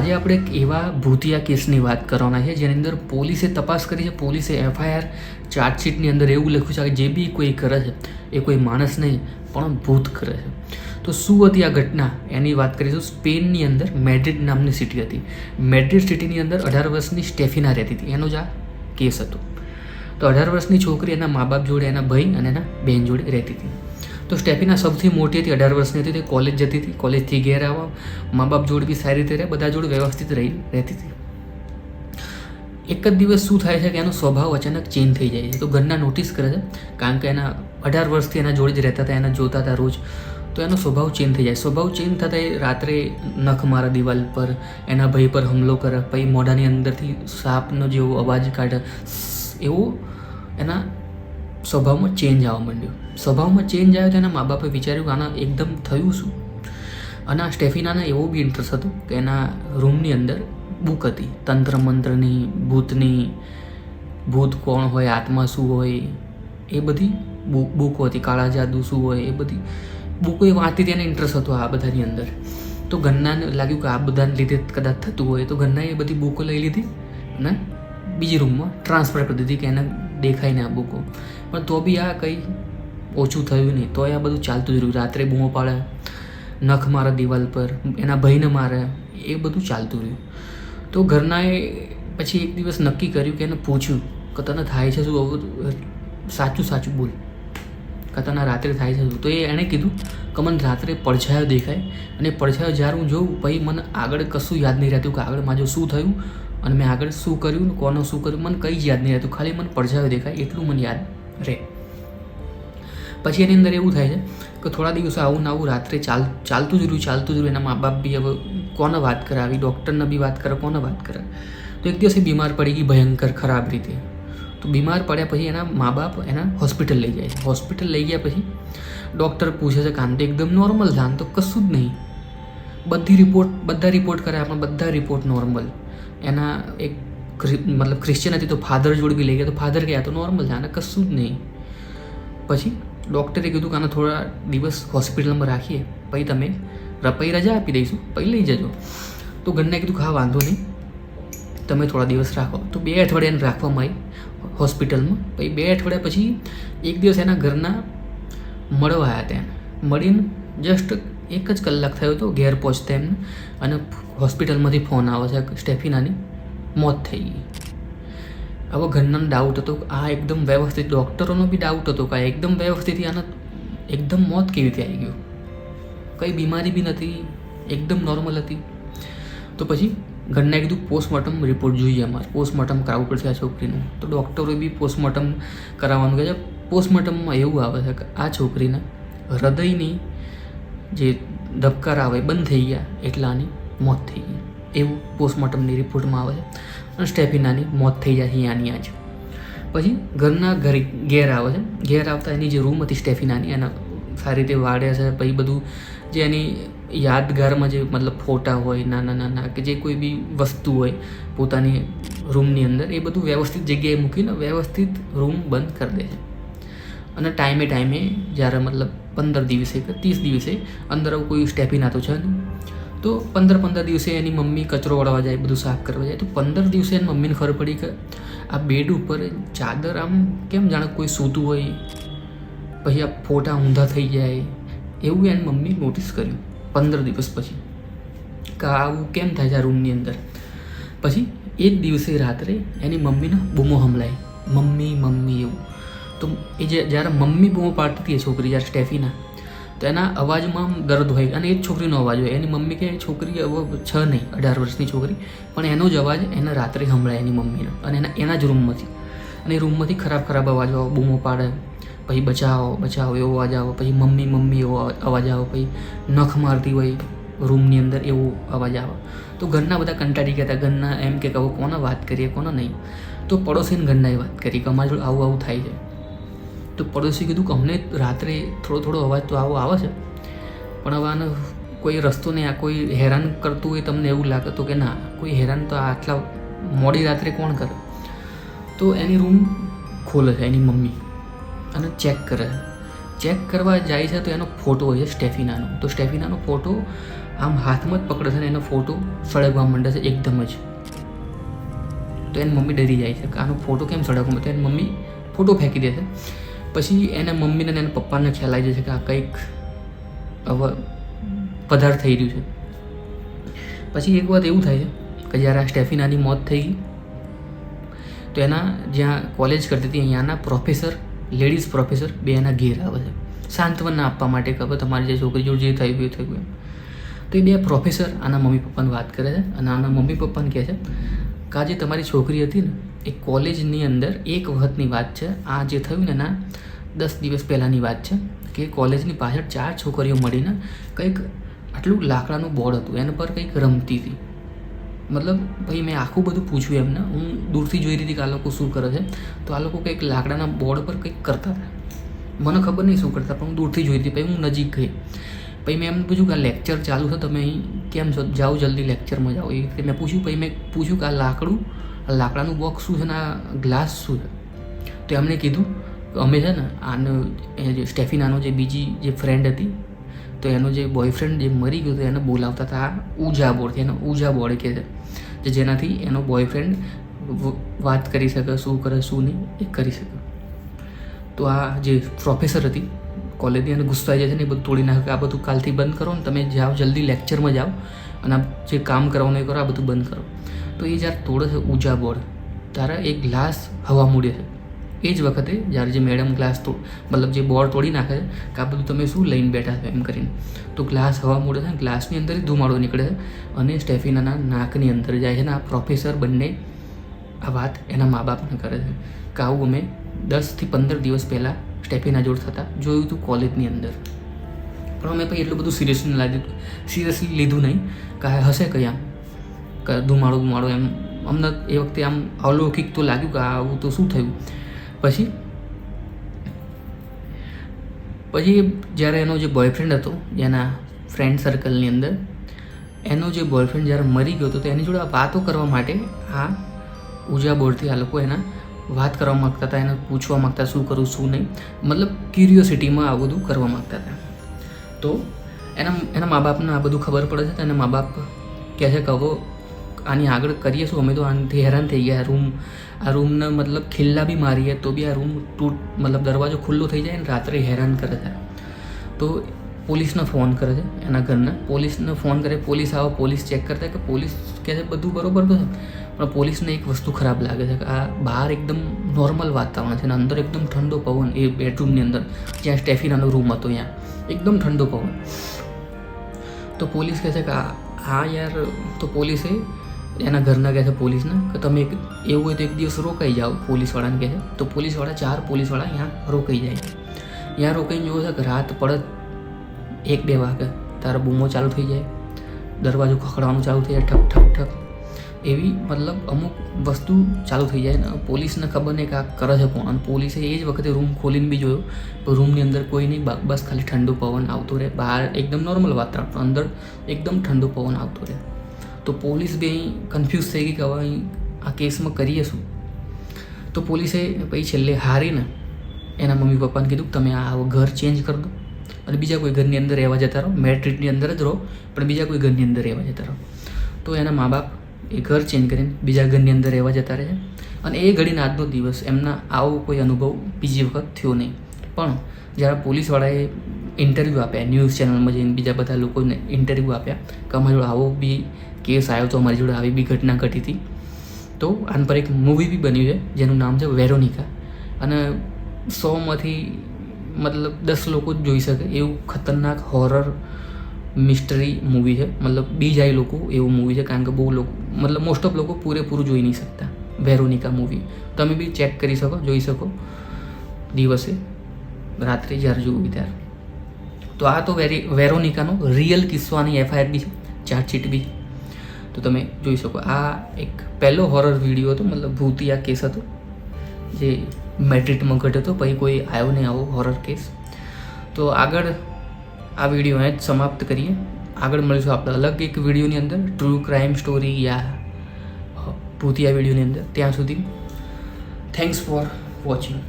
આજે આપણે એક એવા ભૂતિયા કેસની વાત કરવાના છે, જેની અંદર પોલીસે તપાસ કરી છે. પોલીસે એફઆઈઆર ચાર્જશીટની અંદર એવું લખ્યું છે કે જે બી કોઈ કરે છે, એ કોઈ માણસ નહીં, પણ ભૂત કરે છે. તો શું હતી આ ઘટના? એની વાત કરીશું સ્પેનની અંદર મેડ્રિડ નામની સિટી હતી. મેડ્રિડ સિટીની અંદર અઢાર વર્ષની સ્ટેફિના રહેતી હતી. એનો જ આ કેસ હતો. તો અઢાર વર્ષની છોકરી એના મા બાપ જોડે, એના ભાઈ અને એના બહેન જોડે રહેતી હતી. તો સ્ટેફીના સૌથી મોટી હતી, અઢાર વર્ષની હતી, તે કોલેજ જતી હતી. કોલેજથી ઘેર આવવા મા બાપ જોડ બી સારી રીતે રહે બધા જોડે વ્યવસ્થિત રહી, રહેતી હતી. એક જ દિવસ શું થાય છે કે એનો સ્વભાવ અચાનક ચેન્જ થઈ જાય છે. તો ઘરના નોટિસ કરે છે, કારણ કે એના અઢાર વર્ષથી એના જોડે જ રહેતા હતા, એના જોતા હતા રોજ. તો એનો સ્વભાવ ચેન્જ થઈ જાય. સ્વભાવ ચેન્જ થતાં એ રાત્રે નખ મારા દિવાલ પર, એના ભાઈ પર હુમલો કરે, પછી મોઢાની અંદરથી સાપનો જેવો અવાજ કાઢે. એવો એના સ્વભાવમાં ચેન્જ આવવા માંડ્યો. સ્વભાવમાં ચેન્જ આવ્યો તેના મા બાપે વિચાર્યું આના એકદમ થયું શું? અને આ સ્ટેફિનાને એવો બી ઇન્ટરેસ્ટ હતો કે એના રૂમની અંદર બુક હતી. તંત્ર મંત્રની, ભૂતની, ભૂત કોણ હોય, આત્મા શું હોય, એ બધી બુકો હતી. કાળા જાદુ શું હોય, એ બધી બુકો એ વાંચતી તેને ઇન્ટરેસ્ટ હતો આ બધાની અંદર. તો ગન્નાને લાગ્યું કે આ બધાને લીધે કદાચ થતું હોય. તો ગન્નાએ એ બધી બુકો લઈ લીધી અને બીજી રૂમમાં ટ્રાન્સફર કરી દીધી કે એને દેખાય ને આ બુકો. પણ તો બી આ કંઈ ઓછું થયું નહીં. તોય આ બધું ચાલતું જ રહ્યું. રાત્રે બૂમો પાડે, નખ મારે દિવાલ પર, એના ભાઈને મારે, એ બધું ચાલતું રહ્યું. તો ઘરનાએ પછી એક દિવસ નક્કી કર્યું કે એને પૂછ્યું કે તને થાય છે શું સાચું સાચું બોલ. કે તને રાત્રે થાય છે શું તો એ એણે કીધું કે મને રાત્રે પડછાયો દેખાય અને પડછાયો જ્યારે હું જોઉં, પછી મને આગળ કશું યાદ નહીં રહેતું કે આગળ મારું શું થયું અને મેં આગળ શું કર્યું કોનો શું કર્યું, મને કંઈ જ યાદ નહીં રહેતું. ખાલી મને પડછાયો દેખાય, એટલું મને યાદ રહે. પછી એની અંદર એવું થાય છે કે થોડા દિવસો આવું ને આવું રાત્રે ચાલ, ચાલતું જ રહ્યું, ચાલતું જ રહ્યું. એના મા બાપ બી હવે કોને વાત કરે આવી ડૉક્ટરને બી વાત કરે કોને વાત કરે તો એક દિવસે બીમાર પડી ગઈ ભયંકર, ખરાબ રીતે. તો બીમાર પડ્યા પછી એના મા બાપ એના હોસ્પિટલ લઈ જાય છે. હોસ્પિટલ લઈ ગયા પછી ડૉક્ટર પૂછે છે કાન તો એકદમ નોર્મલ થાન તો કશું જ નહીં. બધી રિપોર્ટ બધા રિપોર્ટ કર્યા પણ બધા રિપોર્ટ નોર્મલ એના એક મતલબ ક્રિશ્ચિયન હતી તો ફાધર જોડે બી લઈ ગયા, તો ફાધર ગયા તો નોર્મલ છે, આને કશું જ નહીં. પછી ડૉક્ટરે કીધું કે આને થોડા દિવસ હોસ્પિટલમાં રાખીએ, પછી તમે પછી રજા આપી દઈશું, પછી લઈ જજો. તો ઘરને કીધું કે હા, વાંધો નહીં. તમે થોડા દિવસ રાખો. તો બે અઠવાડિયા એને રાખવામાં આવી હોસ્પિટલમાં પછી બે અઠવાડિયા પછી એક દિવસ એના ઘરના મળવા આવ્યા ત્યાં. મળીને જસ્ટ એક જ કલાક થયો હતો ઘેર પહોંચતા એમને અને હોસ્પિટલમાંથી ફોન આવે છે સ્ટેફિનાની. મોત થઈ ગઈ. હવે ઘરનાનો ડાઉટ હતો આ એકદમ વ્યવસ્થિત ડૉક્ટરોનો બી ડાઉટ હતો કે એકદમ વ્યવસ્થિત આના એકદમ મોત કેવી રીતે આવી ગયું? કંઈ બીમારી બી નથી, એકદમ નોર્મલ હતી. તો પછી ઘરના કીધું પોસ્ટમોર્ટમ રિપોર્ટ જોઈએ અમારે પોસ્ટમોર્ટમ કરાવવું પડશે આ છોકરીનું. તો ડૉક્ટરોએ બી પોસ્ટમોર્ટમ કરાવવાનું કહે છે. પોસ્ટમોર્ટમમાં એવું આવે છે કે આ છોકરીના હૃદયની જે ધબકાર આવે બંધ થઈ ગયા એટલાની મોત થઈ ગઈ. એવું પોસ્ટમોર્ટમની રિપોર્ટમાં આવે છે. અને સ્ટેફિનાની મોત થઈ જાય અહીંયાની આજ પછી ઘરના ઘરે ઘેર આવે છે. ઘેર આવતા એની જે રૂમ હતી સ્ટેફિનાની, એના સારી રીતે વાળે છે. પછી બધું જે એની યાદગારમાં જે મતલબ ફોટા હોય, નાના નાના કે જે કોઈ બી વસ્તુ હોય પોતાની રૂમની અંદર, એ બધું વ્યવસ્થિત જગ્યાએ મૂકીને વ્યવસ્થિત રૂમ બંધ કરી દે છે. અને ટાઈમે ટાઈમે જ્યારે મતલબ પંદર દિવસે કે ત્રીસ દિવસે અંદર આવું કોઈ સ્ટેપી નાતું છે તો પંદર પંદર દિવસે એની મમ્મી કચરો વળવા જાય, બધું સાફ કરવા જાય. તો પંદર દિવસે એની મમ્મીને ખબર પડી કે આ બેડ ઉપર ચાદર આમ કેમ જાણે કોઈ સૂતું હોય. પછી આ ફોટા ઊંધા થઈ જાય. એવું એની મમ્મી નોટિસ કર્યું પંદર દિવસ પછી કે આવું કેમ થાય છે આ રૂમની અંદર. પછી એ જ દિવસે રાત્રે એની મમ્મીને બૂમો હમલાય. મમ્મી મમ્મી એવું. તો એ જે જ્યારે મમ્મી બૂમો પાડતી હતી એ છોકરી જ્યારે સ્ટેફીના, તો એના અવાજમાં દર્દ હોય અને એ જ છોકરીનો અવાજ હોય. એની મમ્મી કે છોકરી છ નહીં, અઢાર વર્ષની છોકરી. પણ એનો જ અવાજ એને રાત્રે સંભળાય એની મમ્મીનો અને એના એના જ રૂમમાંથી. અને એ રૂમમાંથી ખરાબ ખરાબ અવાજો બૂમો પાડે. પછી બચાવો બચાવો, એવો અવાજ આવો. પછી મમ્મી મમ્મી એવો અવાજ આવો. પછી નખ મારતી હોય રૂમની અંદર એવો અવાજ આવે. તો ઘરના બધા કંટાળી ગયા હતા. ઘરના એમ કે કહો કોને વાત કરીએ, કોને નહીં. તો પડોશીને ઘરનાએ વાત કરી કે અમારી જોડે આવું આવું થાય છે. તો પડોશી કીધું કે અમને રાત્રે થોડો થોડો અવાજ તો આવો આવે છે. પણ હવે આનો કોઈ રસ્તો નહીં આ કોઈ હેરાન કરતું હોય તમને એવું લાગે તો કે ના, કોઈ હેરાન તો આટલા મોડી રાત્રે કોણ કરે? તો એની રૂમ ખોલે છે એની મમ્મી અને ચેક કરે છે. ચેક કરવા જાય છે તો એનો ફોટો હોય છે સ્ટેફિનાનો. તો સ્ટેફિનાનો ફોટો આમ હાથમાં જ પકડે છે ને એનો ફોટો સળગવા માંડે છે એકદમ જ. તો એની મમ્મી ડરી જાય છે કે આનો ફોટો કેમ સળગવા તો એની મમ્મી ફોટો ફેંકી દે છે. પછી એના મમ્મીને એના પપ્પાને ખ્યાલ આવી જશે કે આ કંઈક હવે પધાર થઈ રહ્યું છે. પછી એક વાત એવું થાય છે કે જ્યારે આ સ્ટેફિનાની મોત થઈ તો એના જ્યાં કોલેજ કરતી હતી, અહીંયાના પ્રોફેસર, લેડીઝ પ્રોફેસર બે એના ઘેર આવે છે. સાંત્વના આપવા માટે હવે તમારી જે છોકરી જોડે જે થયું, એ થયું એમ. તો એ બે પ્રોફેસર આના મમ્મી પપ્પાને વાત કરે છે અને આના મમ્મી પપ્પાને કહે છે કે આ જે તમારી છોકરી હતી ને એ કોલેજની અંદર એક વખતની વાત છે. આ જે થયું ને એના દસ દિવસ પહેલાંની વાત છે કે કોલેજની પાછળ ચાર છોકરીઓ મળીને કંઈક આટલું લાકડાનું બોર્ડ હતું. એના પર કંઈક રમતી હતી. મતલબ ભાઈ મેં આખું બધું પૂછ્યું એમને. હું દૂરથી જોઈ રહી હતી કે આ લોકો શું કરે છે. તો આ લોકો કંઈક લાકડાના બોર્ડ પર કંઈક કરતા હતા. મને ખબર નહીં શું કરતા, પણ હું દૂરથી જોઈ હતી. પછી હું નજીક ગઈ. પછી મેં એમને પૂછ્યું કે આ લેક્ચર ચાલુ છે તમે અહીં કેમ છો? જાઓ જલ્દી લેક્ચરમાં જાઓ. એ રીતે મેં પૂછ્યું. પછી મેં પૂછ્યું કે આ લાકડું લાકડાનું બોક્સ શું છે ને, આ ગ્લાસ શું છે? તો એમણે કીધું અમે છે ને, આનો જે સ્ટેફિનાનો જે બીજી જે ફ્રેન્ડ હતી, તો એનો જે બોયફ્રેન્ડ જે મરી ગયો હતો એને બોલાવતા હતા ઉજા બોર્ડથી એને ઉજા બોર્ડ કહે છે જેનાથી એનો બોયફ્રેન્ડ વાત કરી શકે, શું કરે, શું નહીં, એ કરી શકે. તો આ જે પ્રોફેસર હતી કોલેજની અને ગુસ્સાઈ જાય છે ને, એ બધું તોડી નાખે આ બધું કાલથી બંધ કરો ને, તમે જાઓ, જલ્દી લેક્ચરમાં જાઓ, અને આ જે કામ કરવાનું એ કરો, આ બધું બંધ કરો. તો એ જ્યારે તોડે છે ઊંચા બોર્ડ ત્યારે એક ગ્લાસ હવા મૂડે છે. એ જ વખતે જ્યારે જે મેડમ ગ્લાસ તોડ મતલબ જે બોર્ડ તોડી નાખે છે, કે આ બધું તમે શું લઈને બેઠા છો એમ કરીને. તો ગ્લાસ હવા મૂડે છે ગ્લાસની અંદર ધુમાડો નીકળે છે અને સ્ટેફિનાના નાકની અંદર જાય છે ને આ પ્રોફેસર બંને આ વાત એના મા બાપને કરે છે. કે આવું અમે દસથી પંદર દિવસ પહેલાં સ્ટેફિના જોડ થતાં જોયું હતું કોલેજની અંદર. પણ અમે પછી એટલું બધું સિરિયસલી લાગ્યું સિરિયસલી લીધું નહીં. કે હશે કઈ આમ? ધુમાડો ધુમાડો એમ. અમને એ વખતે આમ અલૌકિક તો લાગ્યું કે આવું તો શું થયું. પછી પછી જ્યારે એનો જે બોયફ્રેન્ડ હતો જેના ફ્રેન્ડ સર્કલની અંદર, એનો જે બોયફ્રેન્ડ જ્યારે મરી ગયો હતો તો એની જોડે વાતો કરવા માટે આ ઉજા બોર્ડથી આ લોકો એના વાત કરવા માગતા હતા, એને પૂછવા માગતા શું કરું, શું નહીં. મતલબ ક્યુરિયોસિટીમાં આ બધું કરવા માગતા હતા. તો એના એના મા બાપને આ બધું ખબર પડે છે તો એના મા બાપ કહે છે કે હવે આની આગળ કરીએ શું? અમે તો આનાથી હેરાન થઈ ગયા. રૂમ, આ રૂમને મતલબ ખિલ્લા બી મારીએ તો બી આ રૂમ તૂટ, મતલબ દરવાજો ખુલ્લો થઈ જાય ને રાત્રે હેરાન કરે છે. તો પોલીસને ફોન કરે છે એના ઘરના. પોલીસને ફોન કરે, પોલીસ આવે, પોલીસ ચેક કરતા કે પોલીસ કહે છે બધું બરોબર તો છે. પણ પોલીસને એક વસ્તુ ખરાબ લાગે છે કે આ બહાર એકદમ નોર્મલ વાતાવરણ છે અને અંદર એકદમ ઠંડો પવન, એ બેડરૂમની અંદર. જ્યાં સ્ટેફિનાનો રૂમ હતો ત્યાં. એકદમ ઠંડો પવન. તો પોલીસ કહે છે કે આ યાર, તો પોલીસે એના ઘરના કહે છે પોલીસને કે તમે એક એવું હોય તો એક દિવસ રોકાઈ જાઓ પોલીસવાળાને કહે છે. તો પોલીસવાળા, ચાર પોલીસવાળા અહીંયા રોકાઈ જાય. અહીંયા રોકાઈને જોવો છે કે રાત પડત એક બે વાગે. તારા બૂમો ચાલુ થઈ જાય. દરવાજો ખખડવાનું ચાલુ થઈ જાય. ઠક ઠક ઠક એવી મતલબ અમુક વસ્તુ ચાલુ થઈ જાય. ને પોલીસને ખબર નહીં કે આ કરે છે કોણ. અને પોલીસે એ જ વખતે રૂમ ખોલીને બી જોયો રૂમની અંદર કોઈ નહીં. બસ ખાલી ઠંડુ પવન આવતું રહે. બહાર એકદમ નોર્મલ વાતાવરણ અંદર એકદમ ઠંડુ પવન આવતું રહે. તો પોલીસ બી અહીં કન્ફ્યુઝ થઈ ગઈ કે હવે અહીં આ કેસમાં કરીએ શું? તો પોલીસે પછી છેલ્લે હારીને એના મમ્મી પપ્પાને કીધું કે તમે આ ઘર ચેન્જ કરી દો. અને બીજા કોઈ ઘરની અંદર રહેવા જતા રહો. મેટ્રિકની અંદર જ રહો, પણ બીજા કોઈ ઘરની અંદર રહેવા જતા રહો. તો એના મા બાપ એ ઘર ચેન્જ કરીને બીજા ઘરની અંદર રહેવા જતા રહે અને એ ઘડીને આજનો દિવસ, એમના આવો કોઈ અનુભવ બીજી વખત થયો નહીં. પણ જ્યારે પોલીસવાળાએ ઇન્ટરવ્યૂ આપ્યા ન્યૂઝ ચેનલમાં જઈને બીજા બધા લોકોને ઇન્ટરવ્યૂ આપ્યા, કે અમારો આવો બી કેસ આવ્યો તો અમારી જોડે આવી બી ઘટના ઘટી હતી. તો આના પર એક મૂવી બી બન્યું છે, જેનું નામ છે વેરોનિકા. અને સોમાંથી મતલબ દસ લોકો જ જોઈ શકે, એવું ખતરનાક હોરર મિસ્ટરી મૂવી છે. મતલબ બી જાય લોકો એવું મૂવી છે, કારણ કે બહુ લોકો, મતલબ મોસ્ટ ઓફ લોકો પૂરેપૂરું જોઈ નહીં શકતા વેરોનિકા મૂવી તમે બી ચેક કરી શકો, જોઈ શકો દિવસે, રાત્રે જ્યારે જોવી ત્યારે. તો આ તો વેરી, વેરોનિકાનો રિયલ કિસ્સાની એફઆઈઆર બી છે ચાર્જશીટ બી. તો તમે જોઈ શકો, આ એક પહેલો હોરર વીડિયો હતો, મતલબ ભૂતિયા કેસ હતો, જે મેટ્રિટમાં ઘટ્યો હતો, પછી કોઈ આવ્યો નહીં આવો હોરર કેસ તો આગળ આ વીડિયો અહીં જ સમાપ્ત કરીએ. આગળ મળીશું આપણે અલગ એક વિડીયોની અંદર ટ્રુ ક્રાઇમ સ્ટોરી યા ભૂતિયા વિડીયોની અંદર. ત્યાં સુધી થેન્ક્સ ફોર વોચિંગ